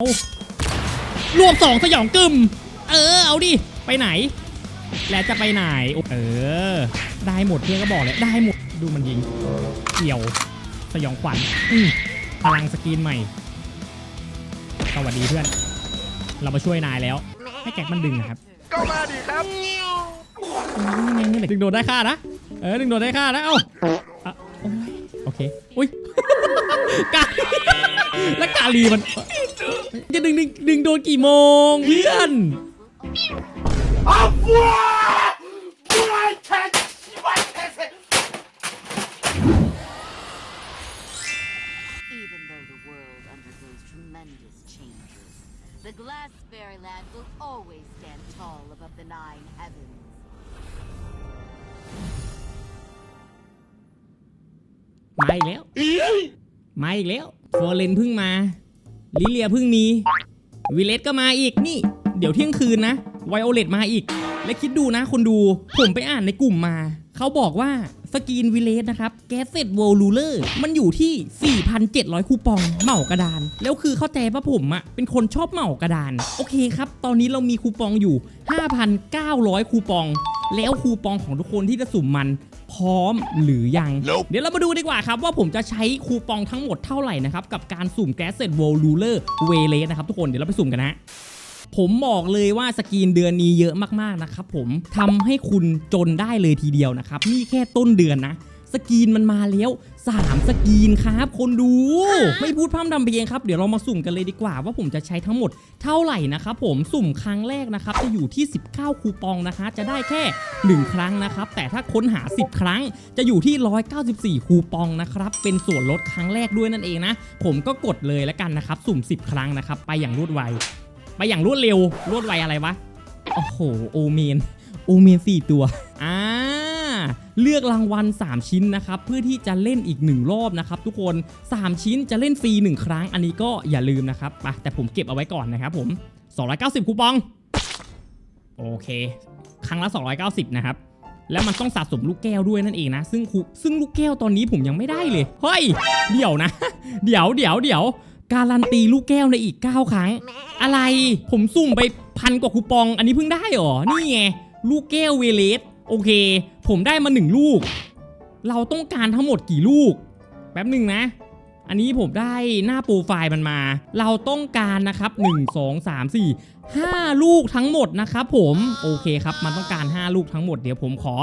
เอารวมสองสยองกึมเออ เอาดิ ไปไหน แล้วจะไปไหน เออ ได้หมดเพื่อนก็บอกเลยได้หมด ดูมันยิง เกี่ยว สยองขวัญอืมพลังสกรีนใหม่ สวัสดีเพื่อน เรามาช่วยนายแล้ว ให้แก๊กมันดึงนะครับ ก็มาดิครับโอ้ยแม่งนี่แหละดึงโดนได้ค่านะ เออ ดึงโดนได้ค่านะ เอ้าอะโอ้ยโอเค อุ้ย กาแล้วกาลีมัน จะดึงดึงดึงโดนกี่โมงเพื่อน Even though the world undergoes tremendous changes, the glass fairyland will always stand tall above the nine heavens. มาอีกแล้ว มาอีกแล้วโฟเรนเพิ่งมาลิเลียเพิ่งมีวิเลตก็มาอีกนี่ เดี๋ยวเที่ยงคืนนะไวโอเลตมาอีก และคิดดูนะคนดูผมไปอ่านในกลุ่มมา เขาบอกว่าสกรีนวิเลตนะครับแกสเซตโวลูเลอร์มันอยู่ที่ 4,700 คูปองเหมากระดาน แล้วคือเข้าใจว่าผมอะเป็นคนชอบเหมากระดาน โอเคครับ ตอนนี้เรามีคูปองอยู่ 5,900 คูปอง แล้วคูปองของทุกคนที่จะสุ่มมันพร้อมหรือยัง Nope เดี๋ยวเรามาดูดีกว่าครับ ว่าผมจะใช้คูปองทั้งหมดเท่าไหร่นะครับ กับการสุ่มแกสเซตโวลูเลอร์เวเลสนะครับทุกคนเดี๋ยวเราไปสุ่มกันนะผมบอกเลยว่าสกรีนเดือนนี้เยอะมากๆนะครับผมทำให้คุณจนได้เลยทีเดียวนะครับนี่แค่ต้นเดือนนะ สกรีนมันมาแล้ว 3 สกรีนครับ คนดู ไม่พูดพร่ำทำเพลงครับ เดี๋ยวเรามาสุ่มกันเลยดีกว่า ว่าผมจะใช้ทั้งหมดเท่าไหร่นะครับผมสุ่มครั้งแรกนะครับ จะอยู่ที่ 19 คูปองนะคะ จะได้แค่ 1 ครั้งนะครับ แต่ถ้าค้นหา 10 ครั้ง จะอยู่ที่ 194 คูปองนะครับ เป็นส่วนลดครั้งแรกด้วยนั่นเองนะ ผมก็กดเลยแล้วกันนะครับ สุ่ม 10 ครั้งนะครับ ไปอย่างรวดไว ไปอย่างรวดเร็ว รวดไวอะไรวะ โอ้โห โอเมน โอเมนสี่ตัว อ่า เลือกรางวัล 3 ชิ้นนะครับเพื่อที่จะเล่นอีก 1 รอบนะครับทุกคน 3 ชิ้นจะเล่นฟรี 1 ครั้ง อันนี้ก็อย่าลืมนะครับไปแต่ผมเก็บเอาไว้ก่อนนะครับผม 290 คูปอง โอเค ครั้งละ 290 นะครับ แล้วมันต้องสะสมลูกแก้วด้วยนั่นเองนะ ซึ่งคูซึ่งลูกแก้วตอนนี้ผมยังไม่ได้เลย เฮ้ย เดี๋ยวนะ เดี๋ยวเดี๋ยวเดี๋ยวการันตีลูกแก้วในอีก 9 ครั้ง อะไรผมสุ่มไปพันกว่าคูปอง อันนี้เพิ่งได้เหรอ นี่ไงลูกแก้วเวเลส โอเค ผมได้มาหนึ่งลูก เราต้องการทั้งหมดกี่ลูก แป๊บหนึ่งนะ อันนี้ผมได้หน้าโปรไฟล์มันมา เราต้องการนะครับ 1 2 3 4 5 ลูกทั้งหมดนะครับผมโอเคครับ มันต้องการ 5 ลูกทั้งหมดเดี๋ยวผมขอ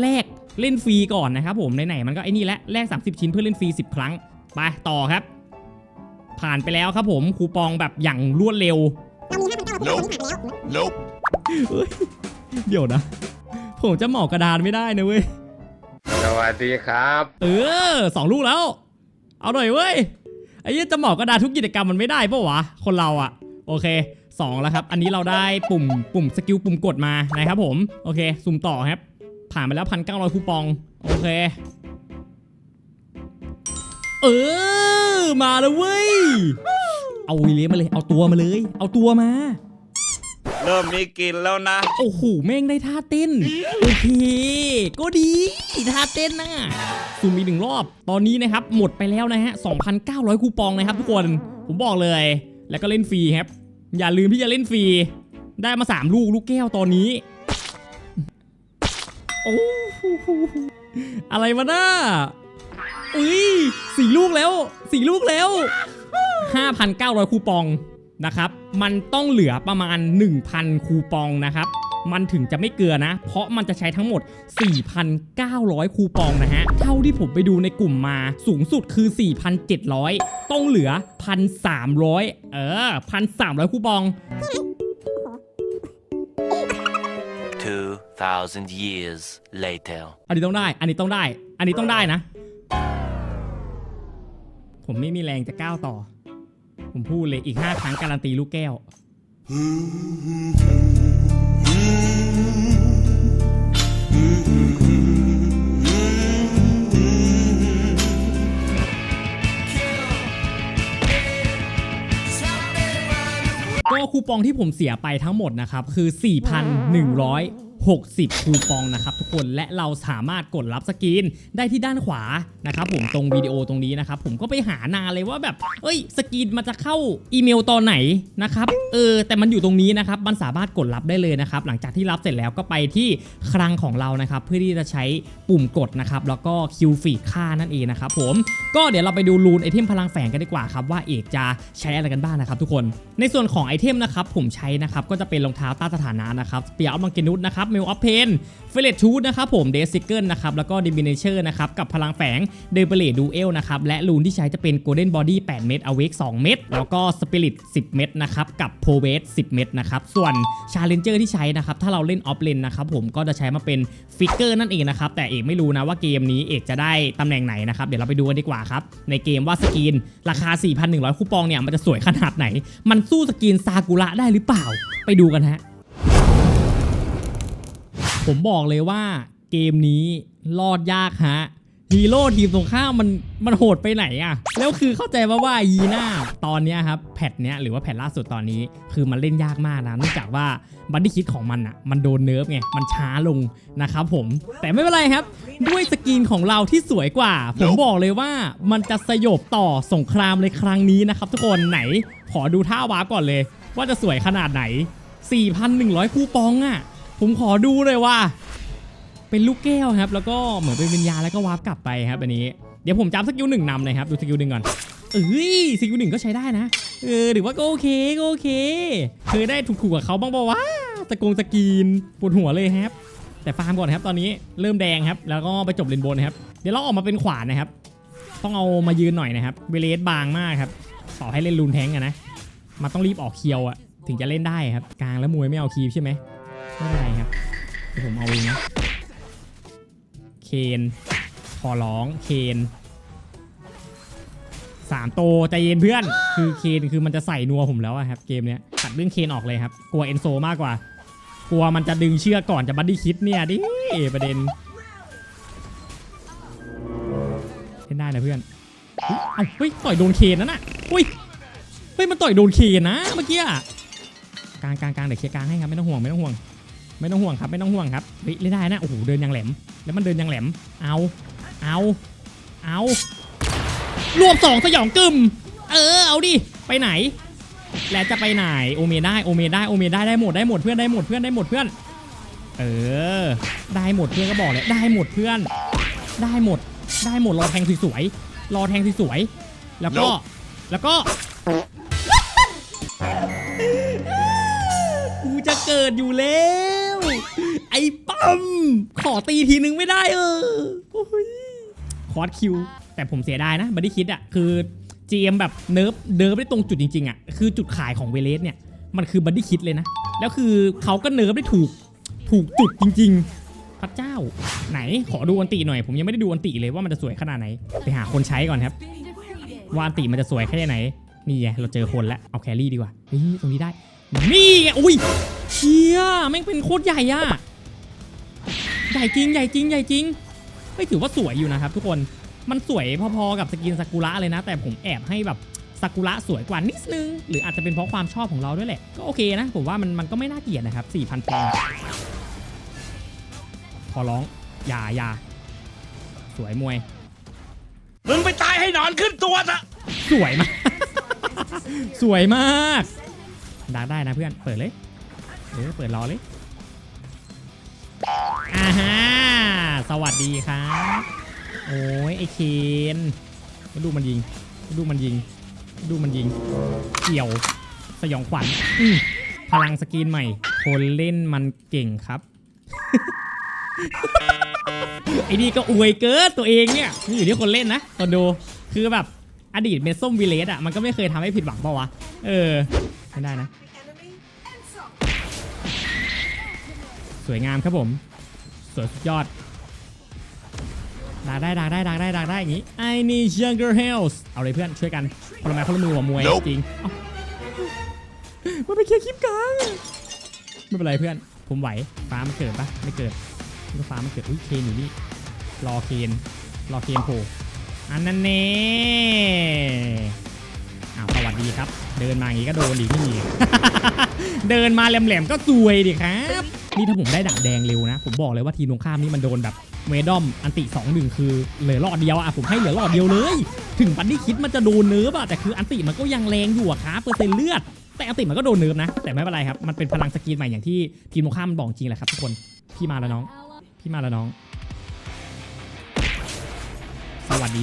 แลกเล่นฟรีก่อนนะครับผมไหนๆมันก็ไอ้นี่แหละแลก30 ชิ้นเพื่อเล่นฟรี10 ครั้งไปต่อครับ ผ่านไปแล้วครับผมคูปองแบบอย่างรวดเร็ว Nope Nope เฮ้ยเดี๋ยวนะ ผมจะเหมากระดานไม่ได้นะเว้ย สวัสดีครับ เออสองลูกแล้ว เอาหน่อยเว้ย ไอ้ยี่จะเหมากระดานทุกกิจกรรมมันไม่ได้ปะวะ คนเราอะโอเคสองแล้วครับ อันนี้เราได้ปุ่มปุ่มสกิลปุ่มกดมานะครับผม โอเค สุ่มต่อครับ ผ่านไปแล้วพันเก้าร้อยคูปอง โอเค เออ มาแล้วเว้ย เอาวีเลสมาเลย เอาตัวมาเลย เอาตัวมา เริ่มมีกลินแล้วนะ โอ้โหแม่งได้ท่าเต้นโอเคก็ดีท่าเต้นนะซูมอีกหนึ่งรอบ ตอนนี้นะครับ หมดไปแล้วนะฮะ 2,900 คูปองนะครับทุกคน ผมบอกเลย แล้วก็เล่นฟรีครับ อย่าลืมที่จะเล่นฟรี ได้มา 3 ลูก ลูกแก้วตอนนี้ โอ้โหอะไรวะน่าอุ้ยสี่ลูกแล้วสี่ลูกแล้ว 5,900 คูปอง นะครับ มันต้องเหลือประมาณ 1,000 คูปองนะครับ มันถึงจะไม่เกลือนะ เพราะมันจะใช้ทั้งหมด 4,900 คูปองนะฮะ เท่าที่ผมไปดูในกลุ่มมาสูงสุดคือ 4,700 ต้องเหลือ 1,300 เออ 1,300 คูปอง 2,000 years later. อันนี้ต้องได้ อันนี้ต้องได้ อันนี้ต้องได้นะ ผมไม่มีแรงจะก้าวต่อ ผมพูดเลยอีก 5 ครั้งการันตีลูกแก้ว ก็คูปองที่ผมเสียไปทั้งหมดนะครับ คือ 4,100 60 คูปองนะครับทุกคนและเราสามารถกดรับสกรีนได้ที่ด้านขวานะครับผมตรงวิดีโอตรงนี้นะครับผมก็ไปหานานเลยว่าแบบเอ้ยสกรีนมันจะเข้าอีเมลตอนไหนนะครับเออแต่มันอยู่ตรงนี้นะครับมันสามารถกดรับได้เลยนะครับหลังจากที่รับเสร็จแล้วก็ไปที่คลังของเรานะครับเพื่อที่จะใช้ปุ่มกดนะครับแล้วก็คิวฟีดค่านั่นเองนะครับผมก็เดี๋ยวเราไปดูรูนไอเทมพลังแฝงกันดีกว่าครับว่าเอกจะใช้อะไรกันบ้างนะครับทุกคน ในส่วนของไอเทมนะครับผมใช้นะครับก็จะเป็นรองเท้าต้านสถานะนะครับเปียร์ออฟมังกินุสนะครับเมลออฟเพนเฟเลตชูดนะครับผมเดซิเกิลนะครับแล้วก็ดิมิเนเชอร์นะครับกับพลังแฝงเดเบเลดูเอลนะครับและรูนที่ใช้จะเป็นโกลเด้นบอดี้8เม็ดอเวก2เม็ดแล้วก็สปิริต10 เม็ดนะครับกับโพเวส10 เม็ดนะครับส่วนชาเลนเจอร์ที่ใช้นะครับถ้าเราเล่นออฟเลนนะครับผมก็จะใช้มาเป็นฟิกเกอร์นั่นเองนะครับแต่เอกไม่รู้นะว่าเกมนี้เอกจะได้ตำแหน่งไหนนะครับเดี๋ยวเราไปดูกันดีกว่าครับในเกมว่าสกรีนราคา 4,100 คูปองเนี่ยมันจะสวยขนาดไหน มันสู้สกรีนซากุระได้หรือเปล่า ไปดูกันฮะ ผมบอกเลยว่าเกมนี้รอดยากฮะฮีโร่ทีมตรงข้ามมันมันโหดไปไหนอะแล้วคือเข้าใจว่าว่ายีน่าตอนนี้ครับแพทเนี้ยหรือว่าแพทล่าสุดตอนนี้ คือมันเล่นยากมากนะเนื่องจากว่าบัดดี้คิดของมันอะมันโดนเนิร์ฟไงมันช้าลงนะครับผมแต่ไม่เป็นไรครับ ด้วยสกินของเราที่สวยกว่า ผมบอกเลยว่ามันจะสยบต่อสงครามในครั้งนี้นะครับทุกคนไหนขอดูท่าวาร์ปก่อนเลย ว่าจะสวยขนาดไหน 4,100 คูปองอะ ผมขอดูเลยว่า เป็นลูกแก้วครับ แล้วก็เหมือนเป็นวิญญาณแล้วก็วาร์ปกลับไปครับอันนี้ เดี๋ยวผมจำสกิลหนึ่งนำเลยครับ ดูสกิลหนึ่งก่อน เอ้ยสกิลหนึ่งก็ใช้ได้นะ เออถือว่าก็โอเคก็โอเค เคยได้ถูกๆกับเขาบ้างปะวะสกงสกีนปวดหัวเลยครับ แต่ฟาร์มก่อนครับตอนนี้เริ่มแดงครับ แล้วก็ไปจบเลนบนครับ เดี๋ยวเราออกมาเป็นขวานนะครับ ต้องเอามายืนหน่อยนะครับ เวเลสบางมากครับต่อให้เล่นลูนแทงก์อะนะ มันต้องรีบออกเคียวอะถึงจะเล่นได้ครับ กลางแล้วมวยไม่เอาคีบใช่ไหม ไม่เป็นไรครับเดี๋ยวผมเอาเองนะเคนขอร้องเคนสามโตใจเย็นเพื่อน คือเคนคือมันจะใส่นัวผมแล้วอะครับเกมเนี้ยตัดเรื่องเคนออกเลยครับ กลัวเอนโซมากกว่า กลัวมันจะดึงเชือกก่อนจะบัดดี้คิดเนี่ยดิประเด็นเล่นได้นะเพื่อนเฮ้ยเอ้าเฮ้ยต่อยโดนเคนนั่นน่ะเฮ้ยเฮ้ยมันต่อยโดนเคนนะเมื่อกี้อะกลางกลางกลางเดี๋ยวเคลียร์กลางให้ครับไม่ต้องห่วงไม่ต้องห่วง ไม่ต้องห่วงครับไม่ต้องห่วงครับเฮ้ยเล่นได้นะโอ้โหเดินยังแหลม แล้วมันเดินยังแหลม เอาเอาเอารวมสองสยองกึมเออเอาดิไปไหน แล้วจะไปไหนโอเมได้โอเมได้โอเมได้ได้หมดได้หมดเพื่อนได้หมดเพื่อนได้หมดเพื่อน เออ ได้หมดเพื่อนก็บอกเลยได้หมดเพื่อน ได้หมดได้หมดรอแทงสวยๆรอแทงสวยๆแล้วก็แล้วก็กูจะเกิดอยู่แล้ว ไอ้ปั๊มขอตีทีนึงไม่ได้เออคอร์สคิว แต่ผมเสียดายนะบัดดี้คิดอะคือ GM แบบเนิร์ฟเนิร์ฟได้ตรงจุดจริงๆอะคือจุดขายของเวเลสเนี่ย มันคือบัดดี้คิดเลยนะ แล้วคือเขาก็เนิร์ฟได้ถูกถูกจุดจริง ๆ พระเจ้า ไหนขอดูอันติหน่อย ผมยังไม่ได้ดูอันติเลยว่ามันจะสวยขนาดไหน ไปหาคนใช้ก่อนครับ ว่าอันติมันจะสวยแค่ไหน นี่ไงเราเจอคนแล้วเอาแครี่ดีกว่าเฮ้ยตรงนี้ได้นี่ไงอุ้ย เชี่ยแม่งเป็นโคตรใหญ่อะใหญ่จริงใหญ่จริงใหญ่จริงไม่ถือว่าสวยอยู่นะครับทุกคนมันสวยพอๆกับสกินซากุระเลยนะ แต่ผมแอบให้แบบซากุระสวยกว่านิดนึง หรืออาจจะเป็นเพราะความชอบของเราด้วยแหละ ก็โอเคนะ ผมว่ามันมันก็ไม่น่าเกลียดนะครับ 4,000ปอนด์ขอร้องอย่าอย่าสวยมวย มึงไปตายให้หนอนขึ้นตัวซะสวยมาก สวยมากดักได้นะเพื่อน เปิดเลย เออเปิดรอเลยอ่าฮะสวัสดีครับ โอ้ยไอเคนดูมันยิง ดูมันยิง ดูมันยิง เกี่ยว สยองขวัญพลังสกินใหม่ คนเล่นมันเก่งครับ ไอ้นี่ก็อวยเกินตัวเองเนี่ยนี่อยู่ที่คนเล่นนะตอนดูคือแบบอดีตเมส้มวิเลสอะมันก็ไม่เคยทำให้ผิดหวังเปล่าวะ เออ ไม่ได้นะ สวยงามครับผม สวยสุดยอดดักได้ดักได้ดักได้ดักได้อย่างงี้ I need younger health เอาเลยเพื่อนช่วยกันคนละไม้คนละมือหัวมวย Nope จริงเอ้ามันไปเคลียร์คลิปกลางไม่เป็นไรเพื่อน ผมไหวฟ้ามันเกิดปะไม่เกิดก็ฟ้ามันเกิดอุ้ยเคนอยู่นี่รอเคนรอเคนโผล่อันนั้นเน่อ้าวสวัสดีครับ เดินมาอย่างงี้ก็โดนดิพี่เดินมาแหลมๆก็ซวยดิครับ นี่ถ้าผมได้ดาบแดงเร็วนะ ผมบอกเลยว่าทีมตรงข้ามนี่มันโดนแบบเวดอมอันติ2 1คือเหลือหลอดเดียวอะผมให้เหลือหลอดเดียวเลย ถึงบันดี้คิดมันจะโดนเนิร์ฟอะแต่คืออันติมันก็ยังแรงอยู่อะครับเปอร์เซ็นต์เลือด แต่อันติมันก็โดนเนิร์ฟนะ แต่ไม่เป็นไรครับ มันเป็นพลังสกรีนใหม่อย่างที่ทีมตรงข้ามมันบอกจริงแหละครับทุกคนพี่มาแล้วน้อง พี่มาแล้วน้อง สวัสดี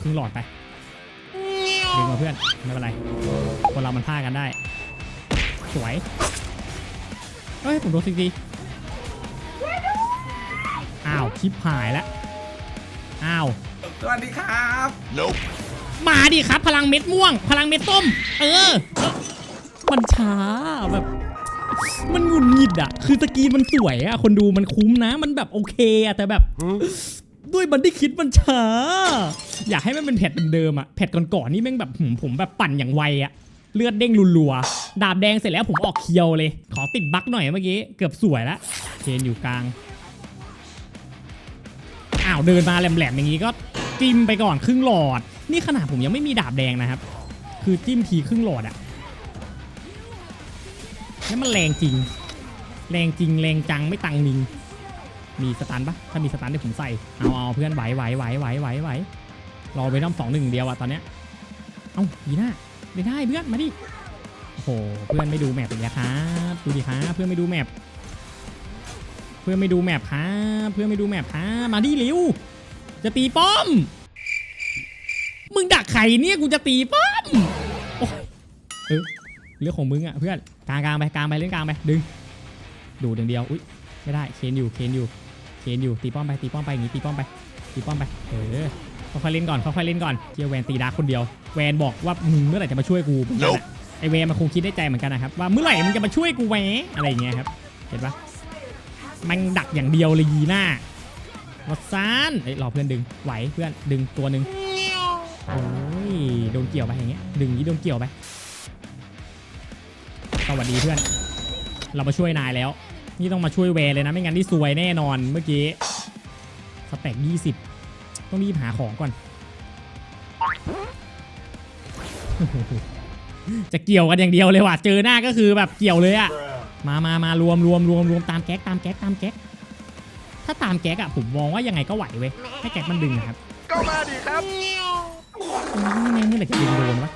ครึ่งหลอดไปดึงมาเพื่อนไม่เป็นไรคนเรามันพลาดกันได้ สวย เฮ้ย ผมโดนสิงดีอ้าวชิปหายแล้วอ้าวสวัสดีครับ Nope. มาดิครับ พลังเม็ดม่วง พลังเม็ดส้ม เออ มันช้าแบบ มันหงุดหงิดอะคือสกรีนมันสวยอะคนดูมันคุ้มนะ มันแบบโอเคอะแต่แบบ ด้วยบันดี้คิดมันช้า อยากให้มันเป็นแพทเดิมๆอะแพทก่อนๆนี่แม่งแบบหืมผมแบบปั่นอย่างไวอะ เลือดเด้งรัวๆ ดาบแดงเสร็จแล้วผมออกเคียวเลย ขอติดบั๊กหน่อยเมื่อกี้ เกือบสวยแล้วเชนอยู่กลาง อ้าวเดินมาแหลมๆอย่างนี้ก็จิ้มไปก่อนครึ่งหลอด นี่ขนาดผมยังไม่มีดาบแดงนะครับ คือจิ้มทีครึ่งหลอดอะแล้วมันแรงจริง แรงจริงแรงจังไม่ตังนิง มีสตันปะถ้ามีสตันเดี๋ยวผมใส่ เอาเอาเพื่อนไหวไหวไหวไหวไหวไหวรอไปน้ำสองหนึ่งเดียวอะตอนเนี้ย เอ้าดีหน้า ไม่ได้เพื่อนมาดิโอ้โหเพื่อนไม่ดูแมปอีกแล้วครับดูดิครับเพื่อนไม่ดูแมปเพื่อนไม่ดูแมปครับเพื่อนไม่ดูแมปครับมาดิเร็วจะตีป้อม มึงดักไข่เนี่ยกูจะตีป้อมโอ้เออเรื่องของมึงอะเพื่อนกลางกลางไปกลางไปเล่นกลางไปดึง ดูดอย่างเดียวอุ้ยไม่ได้เคนอยู่เคนอยู่เคนอยู่ตีป้อมไปตีป้อมไปอย่างงี้ตีป้อมไปตีป้อมไปเออ ค่อยๆเล่นก่อนค่อยๆเล่นก่อนเจียแวนตีดาร์คคนเดียวแวนบอกว่ามึงเมื่อไหร่จะมาช่วยกูเหมือนกันอะไอแวนมันคงคิดได้ใจเหมือนกันนะครับว่าเมื่อไหร่มึงจะมาช่วยกูแหวะอะไรอย่างเงี้ยครับเห็นปะมันดักอย่างเดียวเลยยีหน้าวัดซานเอ้ยรอเพื่อนดึงไหวเพื่อนดึงตัวหนึ่งโอ้ยโดนเกี่ยวไปอย่างเงี้ยดึงอย่างนี้โดนเกี่ยวไปสวัสดีเพื่อน เรามาช่วยนายแล้ว นี่ต้องมาช่วยแวร์เลยนะ ไม่งั้นนี่ซวยแน่นอนเมื่อกี้สแต็ก20 ต้องรีบหาของก่อน จะเกี่ยวกันอย่างเดียวเลยว่ะ เจอหน้าก็คือแบบเกี่ยวเลยอะมามามารวมรวมรวมรวมตามแก๊กตามแก๊กตามแก๊ก ถ้าตามแก๊กอะผมมองว่ายังไงก็ไหวเว้ย ให้แก๊กมันดึงอะครับ ก็มาดิครับโอ้ยแม่งเมื่อไหร่จะดึงโดนวะ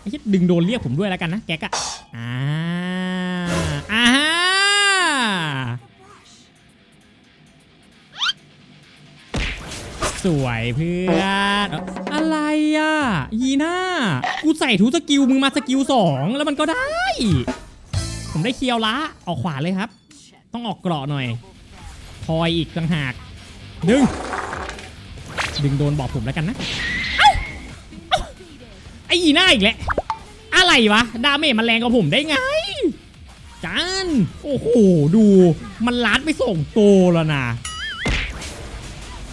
ไอ้ชิดดึงโดนเรียกผมด้วยแล้วกันนะแก๊กอะ สวยเพื่อน อะไรอะ ยีน่า กูใส่ทุกสกิลมึงมาสกิลสองแล้วมันก็ได้ ผมได้เคียวละ ออกขวาเลยครับ ต้องออกเกราะหน่อยทอยอีกต่างหาก ดึง ดึงโดนบอกผมแล้วกันนะไอ้ยีน้าอีกแหล้วอะไรวะ ดาเมจมันแรงกว่าผมได้ไงจานโอ้โห ดู มันลัดไปส่งโตแล้วนะ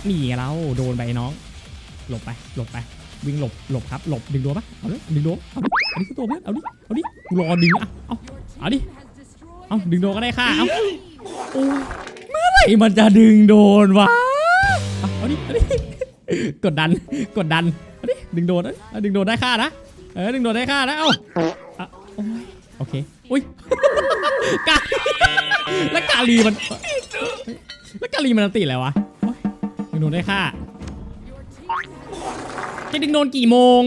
นี่เราโดนไปน้อง หลบไป หลบไป วิ่งหลบ หลบครับ หลบ ดึงตัวปะเอาดิดึงตัวเอาดิเอาดิคือตัวเพื่อน เอาดิ เอาดิกูรอดึงอะ เอาเอาดิ เอาดึงโดนก็ได้ค่ะ เอาโอ้เมื่อไหร่มันจะดึงโดนวะ เอาดิ เอาดิ กดดัน กดดัน เอาดิ ดึงโดนเอาดิเอาดึงโดนได้ค่านะ เออ ดึงโดนได้ค่านะ เอาโอ้ยโอเค อุ้ยกาแล้วกาลีมัน แล้วกาลีมันอันติอะไรวะ โอ๊ยดึงโดนได้ค่าจะดึงโดนกี่โมง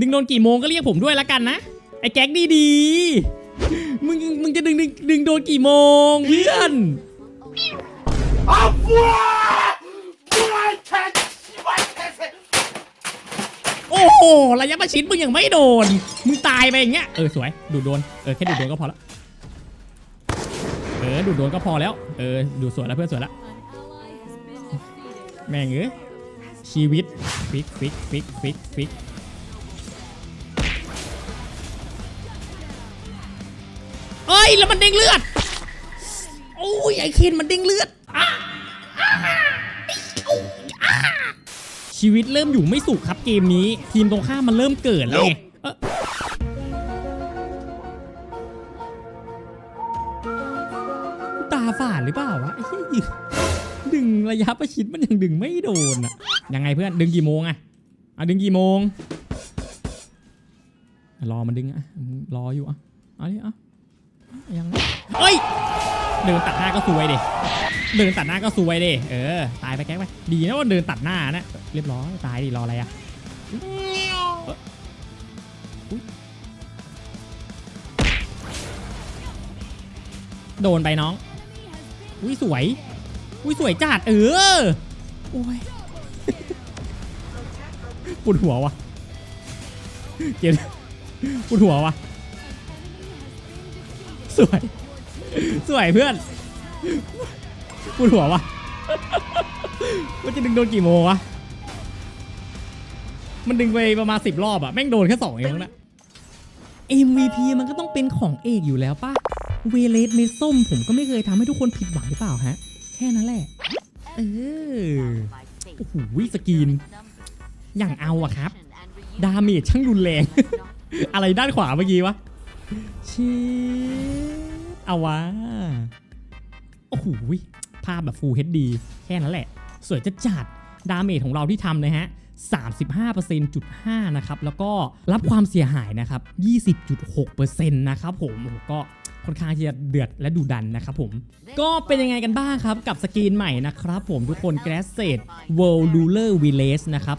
ดึงโดนกี่โมงก็เรียกผมด้วยละกันนะ ไอ้แก๊กดีดีมึงมึงจะดึงดึงดึงโดนกี่โมงเพื่อนโอ้โหระยะประชิดมึงยังไม่โดน มึงตายไปอย่างเงี้ย เออสวย ดูดโดน เออแค่ดูดโดนก็พอล้วเออดูดโดนก็พอแล้ว เออดูสวยแล้วเพื่อนสวยแล้ว แม่งเอ้ยชีวิตฟิกฟิกฟิกฟิกฟิกเอ้ย แล้วมันเด้งเลือด โอ้ย ไอเคนมันเด้งเลือดอะอะอะชีวิตเริ่มอยู่ไม่สุขครับเกมนี้ ทีมตรงข้ามมันเริ่มเกิดแล้วไงเอ้อตาฝาดหรือเปล่าวะไอ้เหี้ยยืน ดึงระยะประชิดมันยังดึงไม่โดนอะยังไงเพื่อนดึงกี่โมงอะอะดึงกี่โมงรอมันดึงอะรออยู่อะเอาดิเอายังเฮ้ยเดินตัดหน้าก็ซวยดิเดินตัดหน้าก็ซวยดิเออตายไปแก๊กไปดีนะว่าเดินตัดหน้านะเรียบร้อยตายดิรออะไรอะโดนไปน้อง อุ้ยสวย อุ้ยสวยจัดเออโอ้ยปวดหัววะเกลียดปวดหัววะสวย สวยเพื่อนปวดหัววะว่าจะดึงโดนกี่โมงวะ มันดึงไปประมาณสิบรอบอะแม่งโดนแค่สองเองนะ MVP มันก็ต้องเป็นของเอกอยู่แล้วป่ะ เวเลสเมส้มผมก็ไม่เคยทำให้ทุกคนผิดหวังหรือเปล่าฮะ แค่นั้นแหละ เออ By fate. โอ้โหสกรีน Numbers, อย่างเอาอะครับ and ดาเมจช่างรุนแรง อะไรด้านขวาเมื่อกี้วะชีเอาวะ โอ้โหภาพแบบ Full HD แค่นั้นแหละ สวยจะจัดดาเมจของเราที่ทำนะฮะ 35%.5 นะครับ แล้วก็รับความเสียหายนะครับ 20.6%นะครับผมโอ้โหก็ ค่อนข้างที่จะเดือดและดุดันนะครับผม ก็เป็นยังไงกันบ้างครับ กับสกรีนใหม่นะครับผมทุกคน g r a s s e t World Ruler Village นะครับ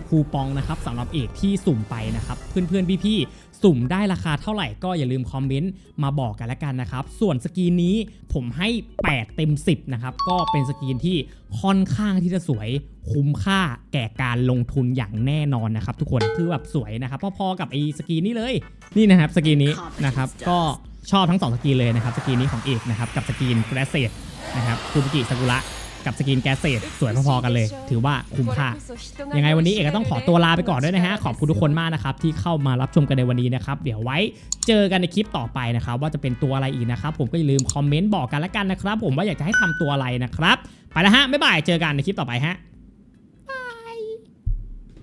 4,160 คูปองนะครับสำหรับเอกที่สุ่มไปนะครับ เพื่อนๆ พี่ๆ สุ่มได้ราคาเท่าไหร่ก็อย่าลืมคอมเมนต์มาบอกกันละกันนะครับ ส่วนสกรีนนี้ผมให้ 8 เต็ม 10 นะครับ ก็เป็นสกรีนที่ค่อนข้างที่จะสวยคุ้มค่าแก่การลงทุนอย่างแน่นอนนะครับ ทุกคนคือแบบสวยนะครับพอๆกับไอ้สกรีนนี้เลยนี่นะครับสกรีนนี้นะครับก็ชอบทั้งสองสกรีนเลยนะครับสกรีนนี้ของเอกนะครับกับสกรีน g r a s s e t นะครับคูบุกิซากุระ กับสกรีนแกสเซตสวยพอๆกันเลย ถือว่าคุ้มค่า ยังไงวันนี้เอกก็ต้องขอตัวลาไปก่อนด้วยนะฮะ ขอบคุณทุกคนมากนะครับที่เข้ามารับชมกันในวันนี้นะครับ เดี๋ยวไว้เจอกันในคลิปต่อไปนะครับ ว่าจะเป็นตัวอะไรอีกนะครับ ผมก็อย่าลืมคอมเมนต์บอกกันละกันนะครับ ผมว่าอยากจะให้ทำตัวอะไรนะครับ ไปแล้วฮะบ๊ายบายเจอกันในคลิปต่อไปฮะ